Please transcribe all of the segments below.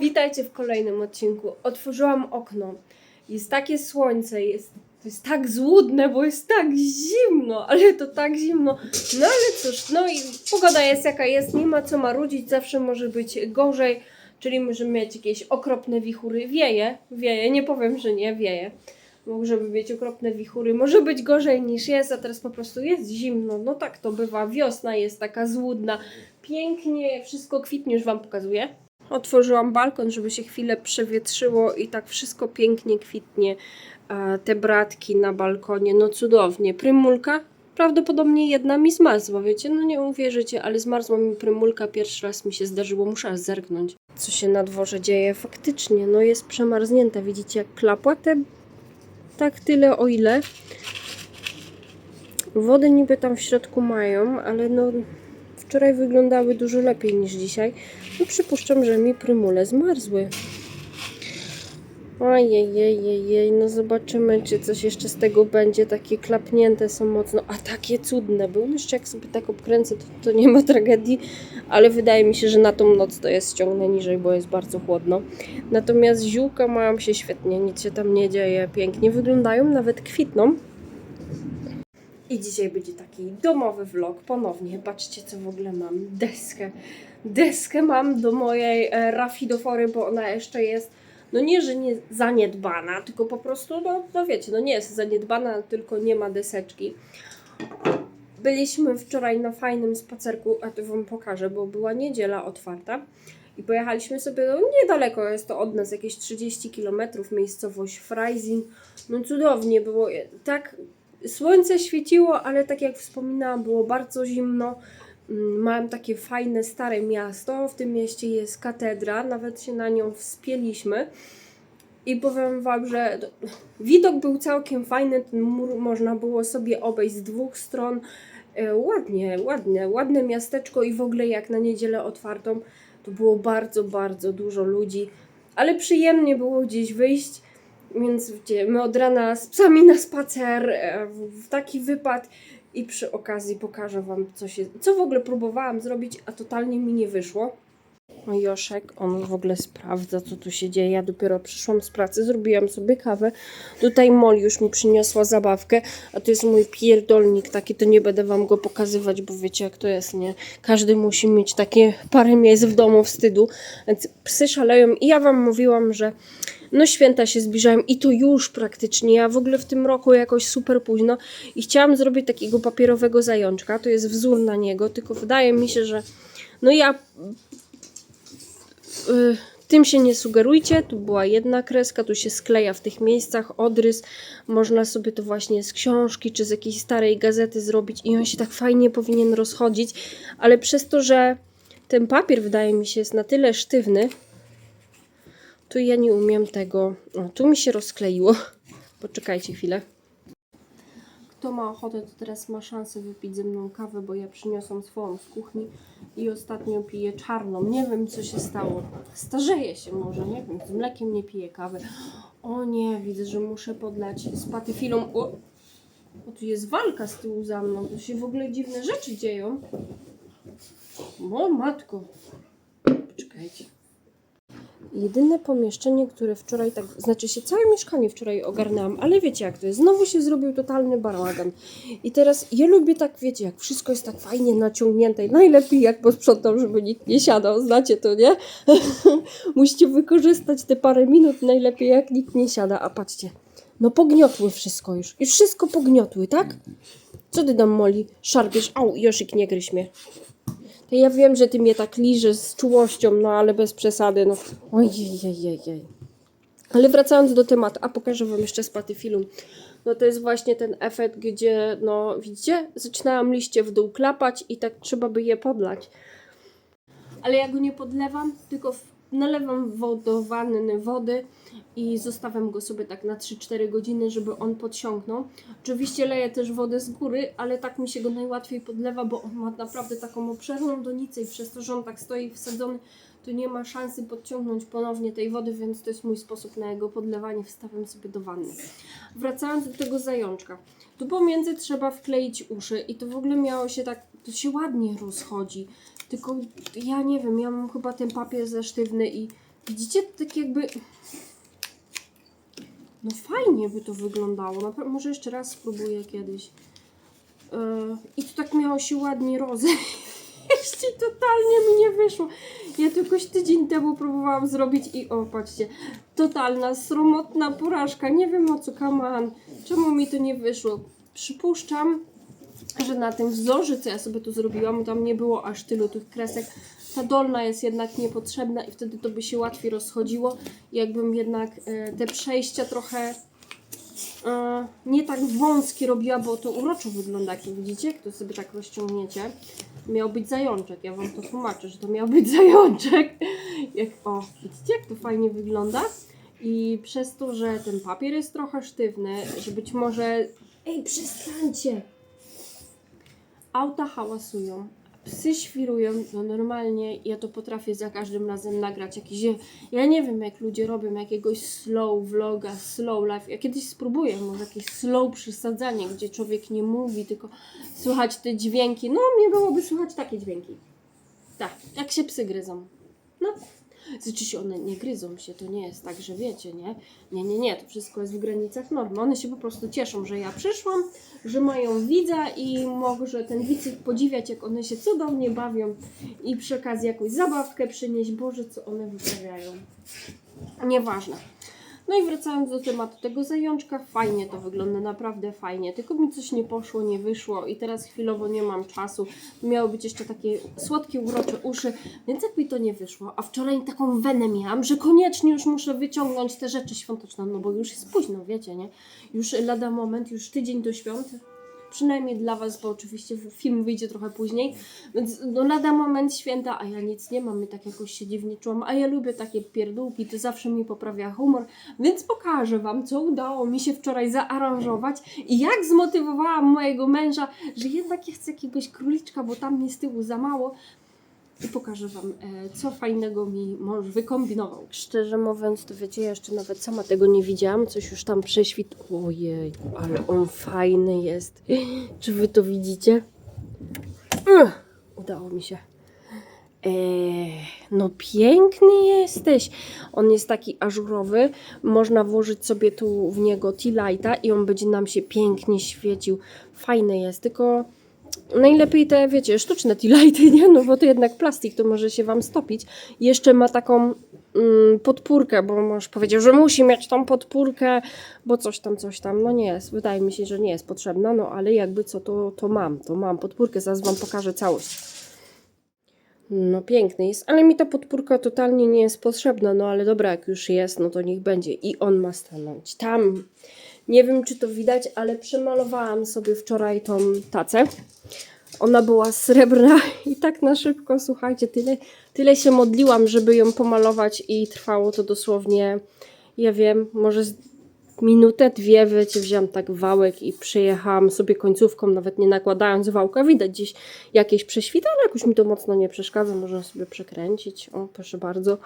Witajcie w kolejnym odcinku. Otworzyłam okno. Jest takie słońce, jest, to jest tak złudne, bo jest tak zimno, ale to tak zimno. No ale cóż, no i pogoda jest jaka jest, nie ma co marudzić, zawsze może być gorzej, czyli możemy mieć jakieś okropne wichury. Wieje, wieje, nie powiem, że nie, wieje. Możemy mieć okropne wichury, może być gorzej niż jest, a teraz po prostu jest zimno. No tak to bywa, wiosna jest taka złudna. Pięknie, wszystko kwitnie, już Wam pokazuję. Otworzyłam balkon, żeby się chwilę przewietrzyło i tak wszystko pięknie kwitnie. Te bratki na balkonie, no cudownie. Prymulka? Prawdopodobnie jedna mi zmarzła, wiecie? No nie uwierzycie, ale zmarzła mi prymulka. Pierwszy raz mi się zdarzyło, muszę zerknąć. Co się na dworze dzieje? Faktycznie, no jest przemarznięta. Widzicie jak klapła te... Tak tyle o ile. Wody niby tam w środku mają, ale no wczoraj wyglądały dużo lepiej niż dzisiaj. No przypuszczam, że mi prymule zmarzły. Ojej, no zobaczymy, czy coś jeszcze z tego będzie. Takie klapnięte są mocno, a takie cudne. No jeszcze jak sobie tak obkręcę, to, to nie ma tragedii, ale wydaje mi się, że na tą noc to jest ściągnę niżej, bo jest bardzo chłodno. Natomiast ziółka mają się świetnie, nic się tam nie dzieje, pięknie wyglądają, nawet kwitną. I dzisiaj będzie taki domowy vlog ponownie. Patrzcie, co w ogóle mam. Deskę. Deskę mam do mojej e, rafidofory, bo ona jeszcze jest, no nie, że nie zaniedbana, tylko po prostu, no, no wiecie, no nie jest zaniedbana, tylko nie ma deseczki. Byliśmy wczoraj na fajnym spacerku, a to Wam pokażę, bo była niedziela otwarta. I pojechaliśmy sobie, no niedaleko jest to od nas, jakieś 30 km, miejscowość Freising. No cudownie było, tak Słońce świeciło, ale tak jak wspominałam, było bardzo zimno. Mm, Mam takie fajne, stare miasto. W tym mieście jest katedra, nawet się na nią wspięliśmy. I powiem Wam, że do- widok był całkiem fajny. Ten mur można było sobie obejść z dwóch stron. E, Ładnie, ładne, ładne miasteczko i w ogóle jak na niedzielę otwartą, to było bardzo, bardzo dużo ludzi. Ale przyjemnie było gdzieś wyjść. Więc my od rana z psami na spacer, e, w taki wypad i przy okazji pokażę Wam, co, się, co w ogóle próbowałam zrobić, a totalnie mi nie wyszło. Joszek, on w ogóle sprawdza, co tu się dzieje. Ja dopiero przyszłam z pracy, zrobiłam sobie kawę. Tutaj Molly już mi przyniosła zabawkę, a to jest mój pierdolnik taki, to nie będę Wam go pokazywać, bo wiecie jak to jest, nie? Każdy musi mieć takie parę miejsc w domu wstydu, więc psy szaleją i ja Wam mówiłam, że no święta się zbliżają i to już praktycznie. Ja w ogóle w tym roku jakoś super późno i chciałam zrobić takiego papierowego zajączka. To jest wzór na niego, tylko wydaje mi się, że no ja y, tym się nie sugerujcie. Tu była jedna kreska, tu się skleja w tych miejscach odrys. Można sobie to właśnie z książki czy z jakiejś starej gazety zrobić i on się tak fajnie powinien rozchodzić, ale przez to, że ten papier wydaje mi się jest na tyle sztywny, tu ja nie umiem tego. O, tu mi się rozkleiło. Poczekajcie chwilę. Kto ma ochotę, to teraz ma szansę wypić ze mną kawę, bo ja przyniosłam swoją z kuchni i ostatnio piję czarną. Nie wiem, co się stało. Starzeję się może, nie wiem, z mlekiem nie piję kawy. O nie, widzę, że muszę podlać z patyfilą. O, o tu jest walka z tyłu za mną. Tu się w ogóle dziwne rzeczy dzieją. O matko. Poczekajcie. Jedyne pomieszczenie, które wczoraj tak, znaczy się całe mieszkanie wczoraj ogarnęłam, ale wiecie jak to jest, znowu się zrobił totalny bałagan. I teraz ja lubię tak, wiecie, jak wszystko jest tak fajnie naciągnięte i najlepiej jak posprzątam, żeby nikt nie siadał, znacie to, nie? Musicie wykorzystać te parę minut najlepiej jak nikt nie siada, a patrzcie, no pogniotły wszystko już, już wszystko pogniotły, tak? Co ty tam Moli? Szarpiesz, au, Joszyk, nie gryź mnie. Ja wiem, że ty mnie tak liżesz z czułością, no ale bez przesady, no. Ojej, Ale wracając do tematu, a pokażę wam jeszcze z patyfilum. No to jest właśnie ten efekt, gdzie, no widzicie, zaczynałam liście w dół klapać i tak trzeba by je podlać. Ale ja go nie podlewam, tylko w, nalewam wodowanny wody i zostawiam go sobie tak na 3-4 godziny, żeby on podsiąknął. Oczywiście leję też wodę z góry, ale tak mi się go najłatwiej podlewa, bo on ma naprawdę taką obszerną donicę i przez to, że on tak stoi wsadzony, to nie ma szansy podciągnąć ponownie tej wody, więc to jest mój sposób na jego podlewanie. Wstawiam sobie do wanny. Wracając do tego zajączka. Tu pomiędzy trzeba wkleić uszy i to w ogóle miało się tak, to się ładnie rozchodzi. Tylko ja nie wiem, ja mam chyba ten papier za sztywny i widzicie, to tak jakby... No fajnie by to wyglądało. Może jeszcze raz spróbuję kiedyś. Yy, I to tak miało się ładnie rozejść. i totalnie mi nie wyszło. Ja tylko tydzień temu próbowałam zrobić i o, patrzcie, totalna, sromotna porażka. Nie wiem o co, kaman. Czemu mi to nie wyszło? Przypuszczam, że na tym wzorze, co ja sobie tu zrobiłam, tam nie było aż tylu tych kresek. Ta dolna jest jednak niepotrzebna i wtedy to by się łatwiej rozchodziło. Jakbym jednak e, te przejścia trochę e, nie tak wąskie robiła, bo to uroczo wygląda, jak widzicie, jak to sobie tak rozciągniecie. Miał być zajączek, ja wam to tłumaczę, że to miał być zajączek. Jak, o, widzicie, jak to fajnie wygląda? I przez to, że ten papier jest trochę sztywny, że być może... Ej, przestańcie! Auta hałasują, psy świrują, no normalnie ja to potrafię za każdym razem nagrać jakiś, ja nie wiem jak ludzie robią jakiegoś slow vloga, slow life, ja kiedyś spróbuję, może jakieś slow przesadzanie, gdzie człowiek nie mówi, tylko słychać te dźwięki, no mnie byłoby słychać takie dźwięki, tak, jak się psy gryzą, no. Znaczy się one nie gryzą się, to nie jest tak, że wiecie, nie? Nie, nie, nie, to wszystko jest w granicach normy. One się po prostu cieszą, że ja przyszłam, że mają widza i może ten widz ich podziwiać, jak one się cudownie bawią i przy okazji jakąś zabawkę przynieść. Boże, co one wyprawiają. Nieważne. No i wracając do tematu tego zajączka, fajnie to wygląda, naprawdę fajnie. Tylko mi coś nie poszło, nie wyszło i teraz chwilowo nie mam czasu. Miało być jeszcze takie słodkie, urocze uszy, więc jak mi to nie wyszło, a wczoraj taką wenę miałam, że koniecznie już muszę wyciągnąć te rzeczy świąteczne, no bo już jest późno, wiecie, nie? Już lada moment, już tydzień do świąt. Przynajmniej dla Was, bo oczywiście film wyjdzie trochę później, więc no lada moment święta, a ja nic nie mam, i tak jakoś się dziwnie czułam, a ja lubię takie pierdółki, to zawsze mi poprawia humor, więc pokażę Wam, co udało mi się wczoraj zaaranżować i jak zmotywowałam mojego męża, że jednak ja chcę jakiegoś króliczka, bo tam mi z tyłu za mało. I pokażę Wam, e, co fajnego mi mąż wykombinował. Szczerze mówiąc, to wiecie, ja jeszcze nawet sama tego nie widziałam. Coś już tam prześwit. Ojej, ale on fajny jest. Czy Wy to widzicie? Udało mi się. Eee, no piękny jesteś. On jest taki ażurowy. Można włożyć sobie tu w niego tea lighta i on będzie nam się pięknie świecił. Fajny jest, tylko najlepiej te, wiecie, sztuczne lighty, nie? No bo to jednak plastik, to może się Wam stopić. Jeszcze ma taką mm, podpórkę, bo mąż powiedział, że musi mieć tą podpórkę, bo coś tam, coś tam. No nie jest, wydaje mi się, że nie jest potrzebna, no ale jakby co, to, to mam, to mam podpórkę, zaraz Wam pokażę całość. No piękny jest, ale mi ta podpórka totalnie nie jest potrzebna, no ale dobra, jak już jest, no to niech będzie. I on ma stanąć tam. Nie wiem, czy to widać, ale przemalowałam sobie wczoraj tą tacę. Ona była srebrna i tak na szybko, słuchajcie, tyle, tyle się modliłam, żeby ją pomalować i trwało to dosłownie, ja wiem, może minutę, dwie, wiecie, wziąłam tak wałek i przejechałam sobie końcówką, nawet nie nakładając wałka. Widać gdzieś jakieś prześwity, ale jakoś mi to mocno nie przeszkadza, można sobie przekręcić. O, proszę bardzo.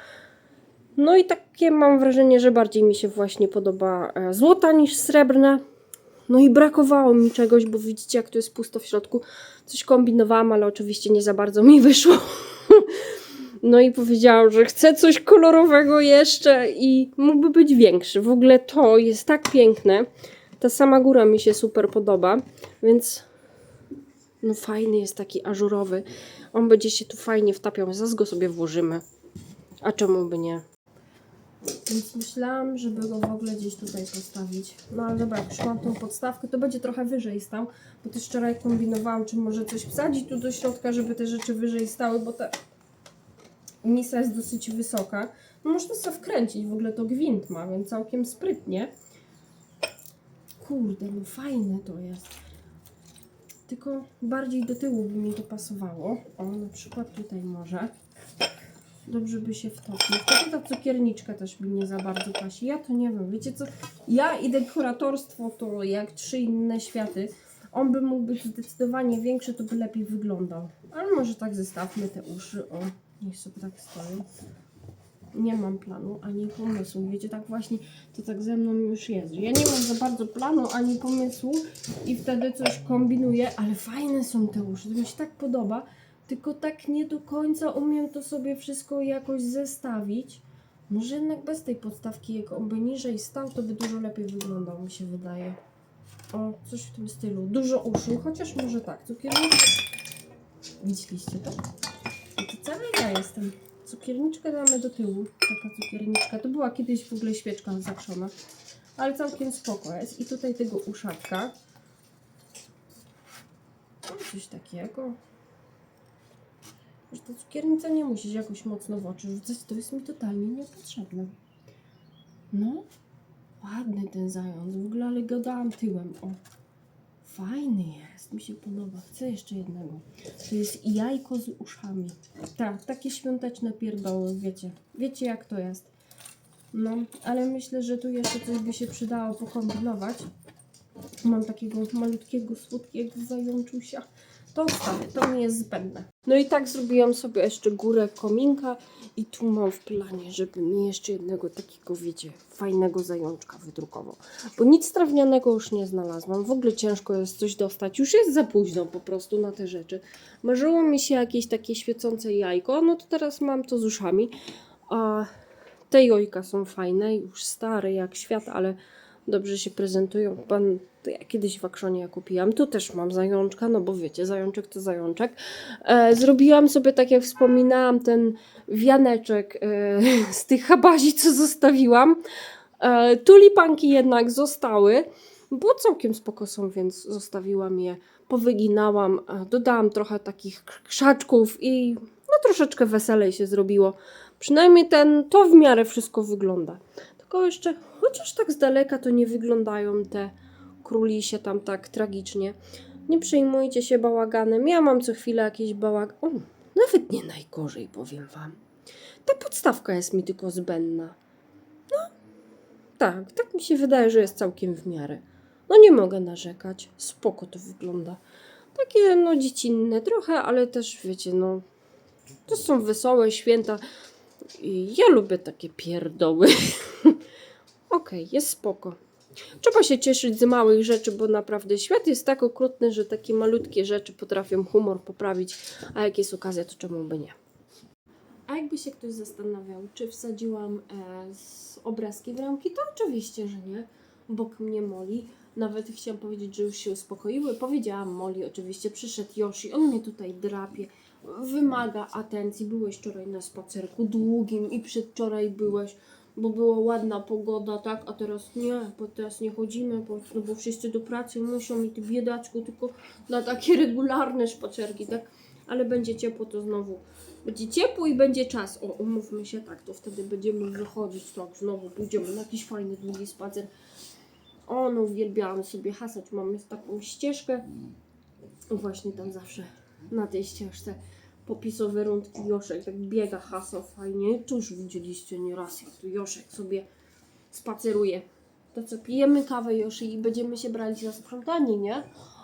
No i takie mam wrażenie, że bardziej mi się właśnie podoba e, złota niż srebrna. No i brakowało mi czegoś, bo widzicie jak tu jest pusto w środku. Coś kombinowałam, ale oczywiście nie za bardzo mi wyszło. No i powiedziałam, że chcę coś kolorowego jeszcze i mógłby być większy. W ogóle to jest tak piękne. Ta sama góra mi się super podoba, więc no fajny jest taki ażurowy. On będzie się tu fajnie wtapiał, zaraz go sobie włożymy. A czemu by nie? Więc myślałam, żeby go w ogóle gdzieś tutaj postawić. No ale dobra, już mam tą podstawkę, to będzie trochę wyżej stał, bo też wczoraj kombinowałam, czy może coś wsadzić tu do środka, żeby te rzeczy wyżej stały, bo ta misa jest dosyć wysoka. No można sobie wkręcić, w ogóle to gwint ma, więc całkiem sprytnie. Kurde, no fajne to jest. Tylko bardziej do tyłu by mi to pasowało. O, na przykład tutaj może. Dobrze by się wtopił. Wtedy ta cukierniczka też mi nie za bardzo pasi. Ja to nie wiem. Wiecie co? Ja i dekoratorstwo to jak trzy inne światy. On by mógł być zdecydowanie większy, to by lepiej wyglądał. Ale może tak zestawmy te uszy. O. Niech sobie tak stoją. Nie mam planu ani pomysłu. Wiecie, tak właśnie to tak ze mną już jest. Ja nie mam za bardzo planu ani pomysłu i wtedy coś kombinuję, ale fajne są te uszy. To mi się tak podoba, tylko tak nie do końca umiem to sobie wszystko jakoś zestawić. Może jednak bez tej podstawki, jak on by niżej stał, to by dużo lepiej wyglądał, mi się wydaje. O, coś w tym stylu. Dużo uszu, chociaż może tak. Cukierniczka. Widzieliście to? To cała ja jestem. Cukierniczkę damy do tyłu. Taka cukierniczka. To była kiedyś w ogóle świeczka zawszona. Ale całkiem spoko jest. I tutaj tego uszatka. Mam coś takiego. Że ta cukiernica nie musi się jakoś mocno w oczy rzucać. To jest mi totalnie niepotrzebne. No. Ładny ten zając. W ogóle, ale go dałam tyłem. O. Fajny jest. Mi się podoba. Chcę jeszcze jednego. To jest jajko z uszami. Tak, takie świąteczne pierdoły, wiecie. Wiecie jak to jest. No, ale myślę, że tu jeszcze coś by się przydało pokombinować. Mam takiego malutkiego, słodkiego zajączusia. To wstawię, to mi jest zbędne. No i tak zrobiłam sobie jeszcze górę kominka i tu mam w planie, żeby mi jeszcze jednego takiego, wiecie, fajnego zajączka wydrukował. Bo nic trawnianego już nie znalazłam. W ogóle ciężko jest coś dostać. Już jest za późno po prostu na te rzeczy. Marzyło mi się jakieś takie świecące jajko, no to teraz mam to z uszami. A te jojka są fajne, już stare jak świat, ale dobrze się prezentują. Pan, ja kiedyś w Akszonie ja kupiłam. Tu też mam zajączka, no bo wiecie, zajączek to zajączek. E, zrobiłam sobie, tak jak wspominałam, ten wianeczek e, z tych habazi, co zostawiłam. E, tulipanki jednak zostały, bo całkiem spoko są, więc zostawiłam je, powyginałam, e, dodałam trochę takich krzaczków i no troszeczkę weselej się zrobiło. Przynajmniej ten, to w miarę wszystko wygląda. Tylko jeszcze, chociaż tak z daleka to nie wyglądają te królisie tam tak tragicznie. Nie przejmujcie się bałaganem. Ja mam co chwilę jakiś bałagan. O, nawet nie najgorzej, powiem wam. Ta podstawka jest mi tylko zbędna. No, tak, tak mi się wydaje, że jest całkiem w miarę. No nie mogę narzekać. Spoko to wygląda. Takie, no, dziecinne trochę, ale też, wiecie, no, to są wesołe święta. I ja lubię takie pierdoły. Okej, jest spoko. Trzeba się cieszyć z małych rzeczy, bo naprawdę świat jest tak okrutny, że takie malutkie rzeczy potrafią humor poprawić, a jak jest okazja, to czemu by nie. A jakby się ktoś zastanawiał, czy wsadziłam e, z obrazki w ramki, to oczywiście, że nie. Bok mnie Moli. Nawet chciałam powiedzieć, że już się uspokoiły. Powiedziałam Moli, oczywiście przyszedł Yoshi, on mnie tutaj drapie, wymaga atencji. Byłeś wczoraj na spacerku długim i przedwczoraj byłeś, bo była ładna pogoda, tak? A teraz nie, bo teraz nie chodzimy, bo, no bo wszyscy do pracy muszą i ty biedaczku tylko na takie regularne spacerki, tak? Ale będzie ciepło, to znowu będzie ciepło i będzie czas. O, umówmy się tak, to wtedy będziemy wychodzić, tak, znowu pójdziemy na jakiś fajny, długi spacer. O, no uwielbiałam sobie hasać, mamy taką ścieżkę. Właśnie tam zawsze na tej ścieżce popisowe rundki Joszek tak biega, hasa fajnie. To już widzieliście nieraz, jak tu Joszek sobie spaceruje. To co, pijemy kawę Joszy i będziemy się brali za sprzątanie, nie?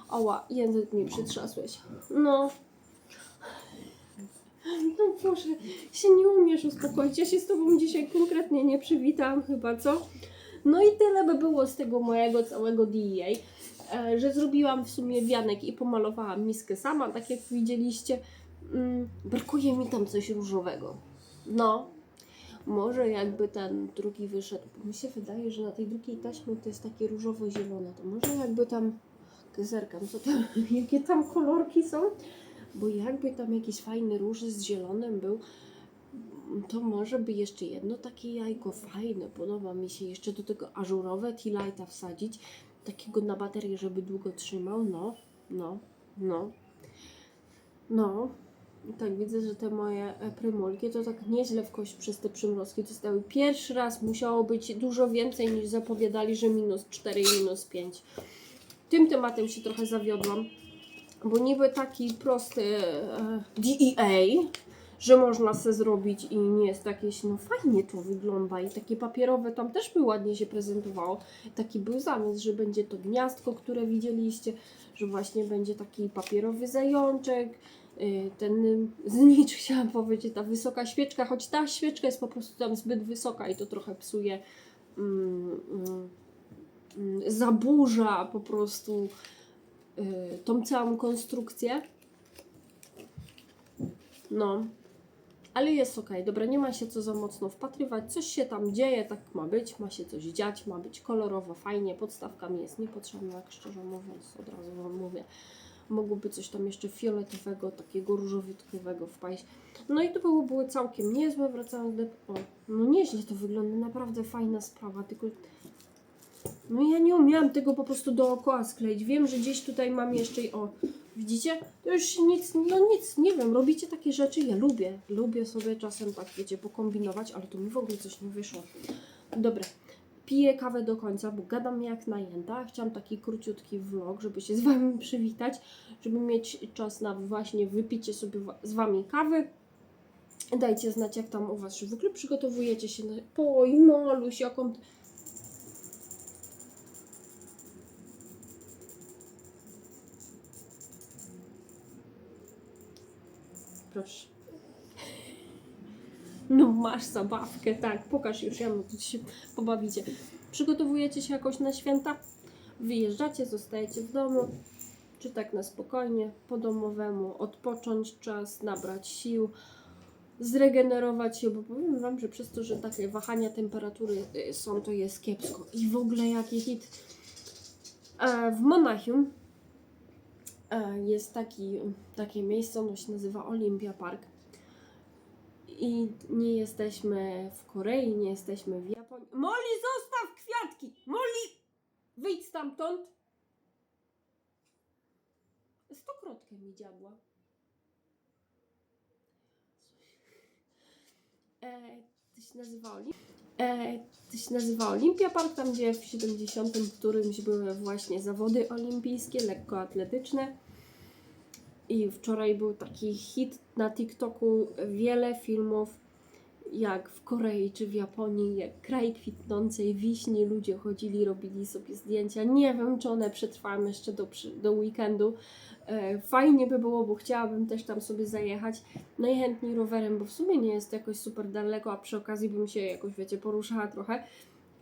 Ała, język mi przytrzasłeś. No. No proszę, się nie umiesz uspokoić. Ja się z Tobą dzisiaj konkretnie nie przywitałam chyba, co? No i tyle by było z tego mojego całego DEA, e, że zrobiłam w sumie wianek i pomalowałam miskę sama, tak jak widzieliście. Mm, brakuje mi tam coś różowego. No, może jakby ten drugi wyszedł, bo mi się wydaje, że na tej drugiej taśmie to jest takie różowo-zielone, to może jakby tam, zerkam, co tam, jakie tam kolorki są, bo jakby tam jakiś fajny róż z zielonym był, to może by jeszcze jedno takie jajko fajne, podoba mi się jeszcze do tego ażurowe tea lighta wsadzić, takiego na baterię, żeby długo trzymał, no, no, no, no. Tak, widzę, że te moje e, prymulki to tak nieźle w kość przez te przymrozki dostały. Pierwszy raz musiało być dużo więcej niż zapowiadali, że minus 4 i minus 5. Tym tematem się trochę zawiodłam, bo niby taki prosty e, DEA, że można se zrobić i nie jest jakieś, no fajnie to wygląda i takie papierowe tam też by ładnie się prezentowało. Taki był zamysł, że będzie to gniazdko, które widzieliście, że właśnie będzie taki papierowy zajączek, ten y, znicz, chciałam powiedzieć, ta wysoka świeczka, choć ta świeczka jest po prostu tam zbyt wysoka i to trochę psuje, mm, mm, mm, zaburza po prostu y, tą całą konstrukcję. No, ale jest ok, dobra, nie ma się co za mocno wpatrywać, coś się tam dzieje, tak ma być, ma się coś dziać, ma być kolorowo, fajnie, podstawka mi jest niepotrzebna, jak szczerze mówiąc, od razu Wam mówię. Mogłoby coś tam jeszcze fioletowego, takiego różowitkowego wpaść. No i to było, całkiem niezłe, wracając do... O, no nieźle to wygląda, naprawdę fajna sprawa, tylko... No ja nie umiałam tego po prostu dookoła skleić. Wiem, że gdzieś tutaj mam jeszcze i o, widzicie? To już nic, no nic, nie wiem, robicie takie rzeczy, ja lubię. Lubię sobie czasem tak, wiecie, pokombinować, ale to mi w ogóle coś nie wyszło. Dobra, piję kawę do końca, bo gadam jak najęta. Chciałam taki króciutki vlog, żeby się z Wami przywitać, żeby mieć czas na właśnie wypicie sobie z Wami kawy. Dajcie znać, jak tam u Was, czy w ogóle przygotowujecie się na... Poj, Moluś, jaką... Proszę. No masz zabawkę, tak, pokaż już, no tu się pobawicie. Przygotowujecie się jakoś na święta? Wyjeżdżacie, zostajecie w domu? Czy tak na spokojnie, po domowemu, odpocząć czas, nabrać sił, zregenerować się, bo powiem Wam, że przez to, że takie wahania temperatury y, są, to jest kiepsko. I w ogóle jaki hit. E, W Monachium e, jest taki, takie miejsce, ono się nazywa Olympia Park. I nie jesteśmy w Korei, nie jesteśmy w Japonii. Moli, zostaw kwiatki! Moli! Wyjdź stamtąd! Stokrotkę mi dziabła. E, to się nazywa Olim... E, to się nazywa Olimpia Park, tam gdzie w 70 którymś były właśnie zawody olimpijskie, lekkoatletyczne. I wczoraj był taki hit na TikToku, wiele filmów jak w Korei czy w Japonii, jak kraj kwitnącej wiśni, ludzie chodzili, robili sobie zdjęcia. Nie wiem, czy one przetrwają jeszcze do, do weekendu. E, fajnie by było, bo chciałabym też tam sobie zajechać. Najchętniej rowerem, bo w sumie nie jest to jakoś super daleko, a przy okazji bym się jakoś, wiecie, poruszała trochę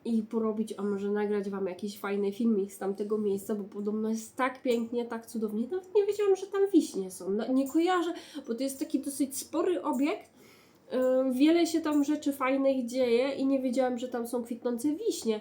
i porobić, a może nagrać Wam jakiś fajny filmik z tamtego miejsca, bo podobno jest tak pięknie, tak cudownie. Nawet nie wiedziałam, że tam wiśnie są. No, nie kojarzę, bo to jest taki dosyć spory obiekt. Wiele się tam rzeczy fajnych dzieje i nie wiedziałam, że tam są kwitnące wiśnie.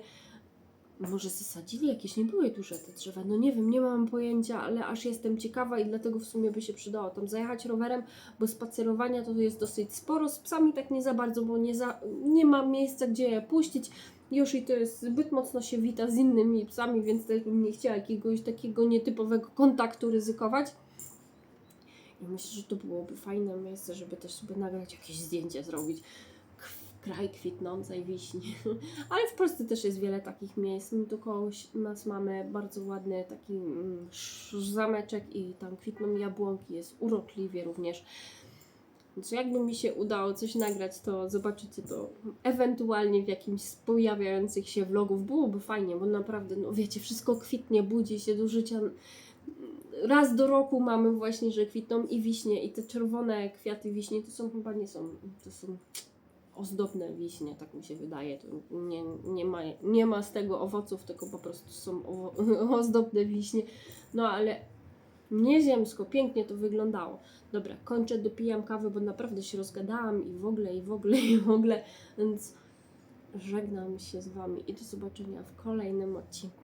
Może zasadzili jakieś, nie były duże te drzewa, no nie wiem, nie mam pojęcia, ale aż jestem ciekawa i dlatego w sumie by się przydało tam zajechać rowerem, bo spacerowania to jest dosyć sporo, z psami tak nie za bardzo, bo nie, za, nie ma miejsca, gdzie je puścić. Już i to jest zbyt mocno się wita z innymi psami, więc też bym nie chciała jakiegoś takiego nietypowego kontaktu ryzykować. I myślę, że to byłoby fajne miejsce, żeby też sobie nagrać jakieś zdjęcie, zrobić kraj kwitnącej wiśni. Ale w Polsce też jest wiele takich miejsc. My tu koło nas mamy bardzo ładny taki mm, zameczek i tam kwitną jabłonki, jest urokliwie również. Więc jakby mi się udało coś nagrać, to zobaczycie to ewentualnie w jakimś z pojawiających się vlogów. Byłoby fajnie, bo naprawdę, no wiecie, wszystko kwitnie, budzi się do życia. Raz do roku mamy właśnie, że kwitną i wiśnie, i te czerwone kwiaty wiśni to są chyba nie są, to są ozdobne wiśnie, tak mi się wydaje. To nie, nie, ma, nie ma z tego owoców, tylko po prostu są owo- ozdobne wiśnie. No ale nieziemsko, pięknie to wyglądało. Dobra, kończę, dopijam kawę, bo naprawdę się rozgadałam i w ogóle, i w ogóle, i w ogóle, więc żegnam się z Wami i do zobaczenia w kolejnym odcinku.